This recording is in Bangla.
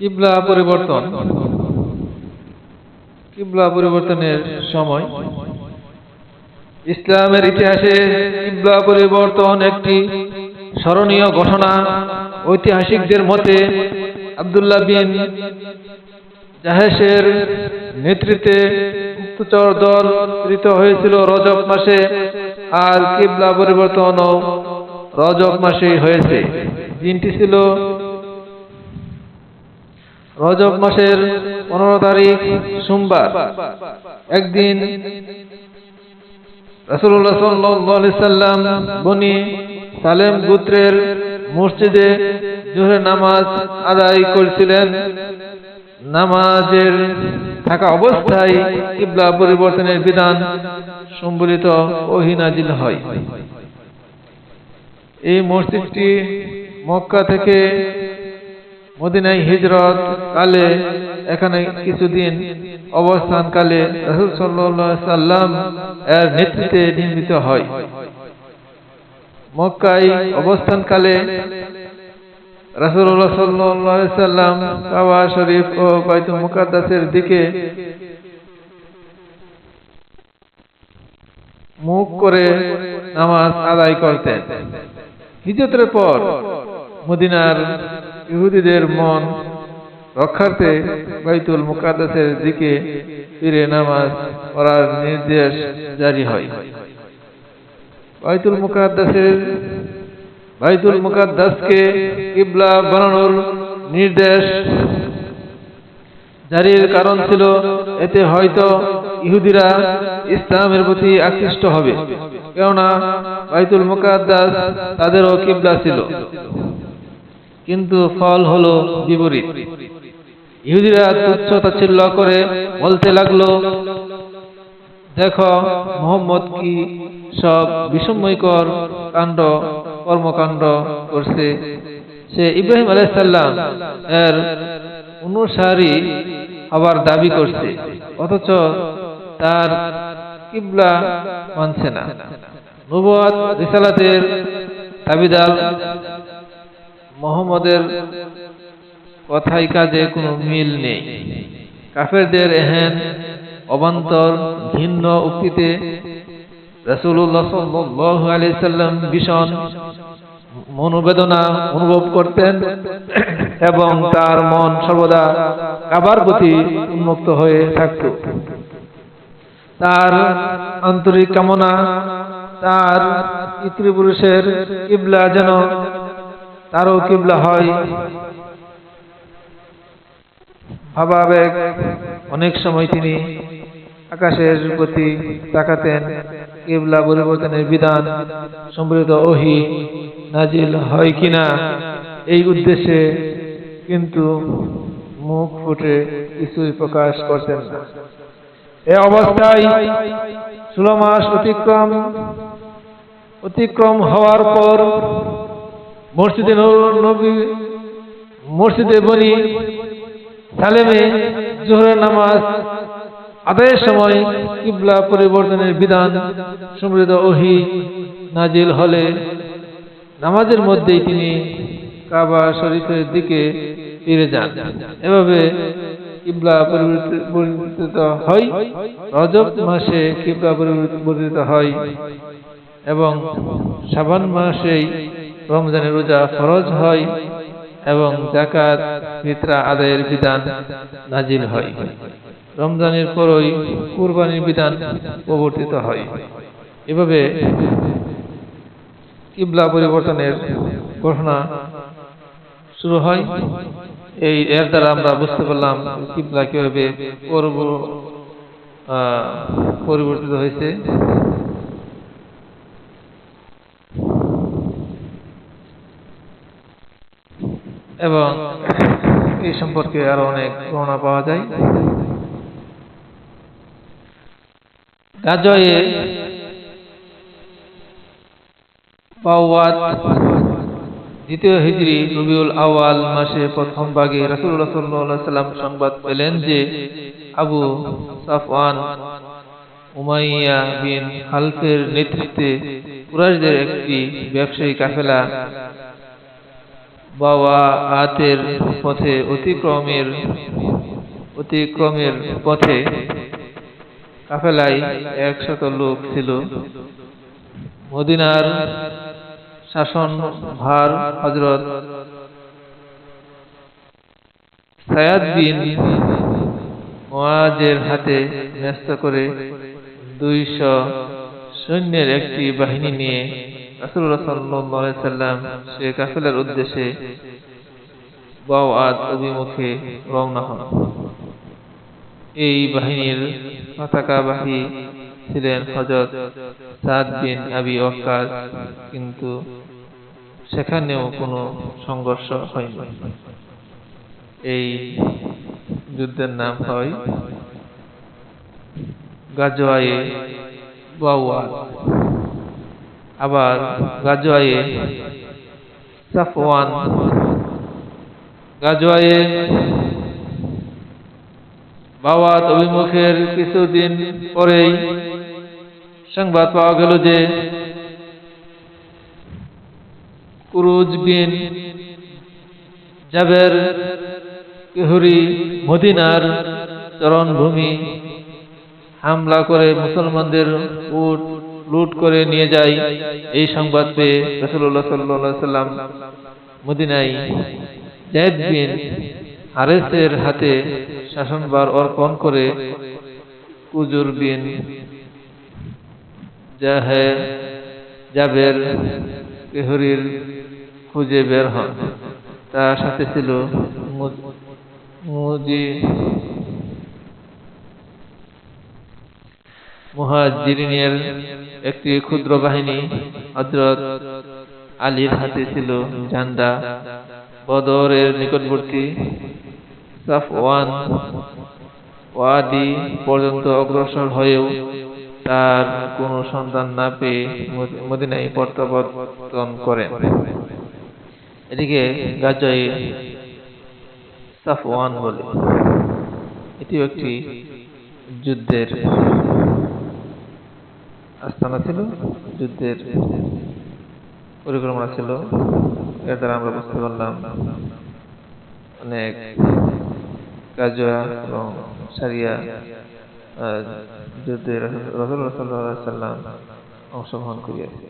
কিবলা পরিবর্তন। কিবলা পরিবর্তনের সময় ইসলামের ইতিহাসে কিবলা পরিবর্তন একটি স্মরণীয় ঘটনা। ঐতিহাসিকদের মতে আব্দুল্লাহ বিন জাহেশের নেতৃত্বে গুপ্তচর দল কৃত হয়েছিল রজব মাসে আর কিবলা পরিবর্তনও রজব মাসেই হয়েছে। দিনটি ছিল রজব মাসের পনেরো তারিখ সোমবার। একদিন রাসুল্লাহ বনি সালেম গোত্রের মসজিদে জোহরের নামাজ আদায় করেছিলেন। নামাজের থাকা অবস্থায় কিবলা পরিবর্তনের বিধান সম্বলিত ওহিনাজিল হয়। এই মসজিদটি মক্কা থেকে মদিনায় হিজরত কালে এখানে কিছুদিন অবস্থান কালে রসুল সাল্লাম এর নেতৃত্বে নির্মিত হয়। মক্কায় অবস্থানকালে রাসুল্লাহ সাল্লাম কাবা, শরীফ ও মুকাদ্দাসের দিকে মুখ করে নামাজ আদায় করতেন। হিজরতের পর মদিনার ইহুদিদের মন রক্ষার্থে বাইতুল মুকাদ্দাসের দিকে ফিরে নামাজ পড়ার নির্দেশ জারি হয়। বাইতুল মুকাদ্দাসের, বাইতুল মুকাদ্দাসকে কিবলা বানানোর নির্দেশ জারির কারণ ছিল, এতে হয়তো ইহুদিরা ইসলামের প্রতি আকৃষ্ট হবে। কেননা বাইতুল মুকাদ্দাস তাদেরও কিবলা ছিল। কিন্তু ফল হলো বিপরীত। ইহুদিরা তুচ্ছ তাচ্ছিল্য করে বলতে লাগল, দেখো, মোহাম্মদ কি সব বিষময়কর কাণ্ড, কর্মকাণ্ড করছে? সে ইব্রাহিম আলাইসাল্লাম এর অনুসারী হবার দাবি করছে, অথচ তার কিবলা মানছে না। নবুয়াত রিসালাতের দাবিদার মোহাম্মদের কথাই কাজে কোনো মিল নেই। কাফেরদের এহেন অবান্তর ভিন্ন উক্তিতে রসুল্লাহ সাল্লাম ভীষণ মনোবেদনা অনুভব করতেন এবং তার মন সর্বদা কাবার প্রতি উন্মুক্ত হয়ে থাকত। তার আন্তরিক কামনা, তার পিতৃপুরুষের কিবলা যেন তারও কিবলা হয়। ভাবাবেগ অনেক সময় তিনি আকাশের প্রতি তাকাতেন। কিবলা পরিবর্তনের বিধান সম্বলিত ওহি নাজিল হয় কিনা, এই উদ্দেশ্যে কিন্তু মুখ ফুটে কিছুই প্রকাশ করতেন না। এ অবস্থায় ষোলো মাস অতিক্রম অতিক্রম হওয়ার পর মসজিদে নবী মসজিদে বনি সালেমে জোহরের নামাজ, আদায়ের সময় কিবলা পরিবর্তনের বিধান, সমৃদ্ধ ওহি নাজিল হলে নামাজের মধ্যেই তিনি কাবা শরীফের দিকে ফিরে যান। এভাবে কিবলা পরিবর্তিত হয়। রজব মাসে কিবলা পরিবর্তিত হয় এবং সাবান মাসেই রমজানের রোজা ফরজ হয় এবং জাকাত ফিতরা আদায়ের বিধান নাজিল হয়। রমজানের পরই কুরবানির বিধান প্রবর্তিত হয়। এভাবে কিবলা পরিবর্তনের ঘটনা শুরু হয়। এই এর দ্বারা আমরা বুঝতে পারলাম কিবলা কীভাবে পরিবর্তিত হয়েছে। এবং এই সম্পর্কে আরও অনেক বর্ণনা পাওয়া যায়। পাওয়াত দ্বিতীয় হিজড়ি রবিউল আওয়াল মাসে প্রথম ভাগে রাসুল্লাহ সাল্লাহ সাল্লাম সংবাদ পেলেন যে আবু সাফওয়ান উমাইয়া বিন হালফের নেতৃত্বে একটি ব্যবসায়ী কাফেলা বাবা আতের পথে অতিক্রমের অতিক্রমের পথে কাফেলায় একশত লোক ছিল। মদিনার শাসন ভার হজরত সায়াদ বিন হাতে ন্যস্ত করে দুইশ সৈন্যের একটি বাহিনী নিয়ে সে উদ্দেশ্যে বাওয়াত অভিমুখে রওনা হন। এই বাহিনীর ছিলেন হজরত সাদ বিন আবি কিন্তু সেখানেও কোনো সংঘর্ষ হয়নি। এই যুদ্ধের নাম হয় গাজওয়ায়ে বাওয়াত আবার গাজওয়ায়ে সাফওয়ান। গাজওয়ায়ে বাওয়াত অভিমুখের কিছুদিন পরেই সংবাদ পাওয়া গেল যে কুরুজ বিন জাবের কেহরি মদিনার চরণভূমি হামলা করে মুসলমানদের উট লুট করে নিয়ে যায় এই সংবাদ পেয়ে রসুল্লাহ সাল্লাহ সাল্লাম মদিনায় জায়দ বিন হারেসের হাতে শাসনবার অর্পণ করে কুজুর বিন জাহে জাবের কেহরির খুঁজে বের হন। তার সাথে ছিল মুজি মুহাজিরিনের একটি ক্ষুদ্র বাহিনী হজরত আলীর হাতে ছিল জান্ডা বদরের নিকটবর্তী সাফওয়ান ওয়াদি পর্যন্ত অগ্রসর হয়েও তার কোনো সন্তান না পেয়ে মদিনায় প্রত্যাবর্তন করেন। এদিকে গাজয়ে সাফওয়ান বলে, এটিও একটি যুদ্ধের আস্থানা ছিল, যুদ্ধের পরিকল্পনা ছিল। এর দ্বারা আমরা বুঝতে পারলাম অনেক কাজয়া এবং সারিয়া যুদ্ধে রসুল সাল্লাহ সাল্লাম অংশগ্রহণ করিয়াছে।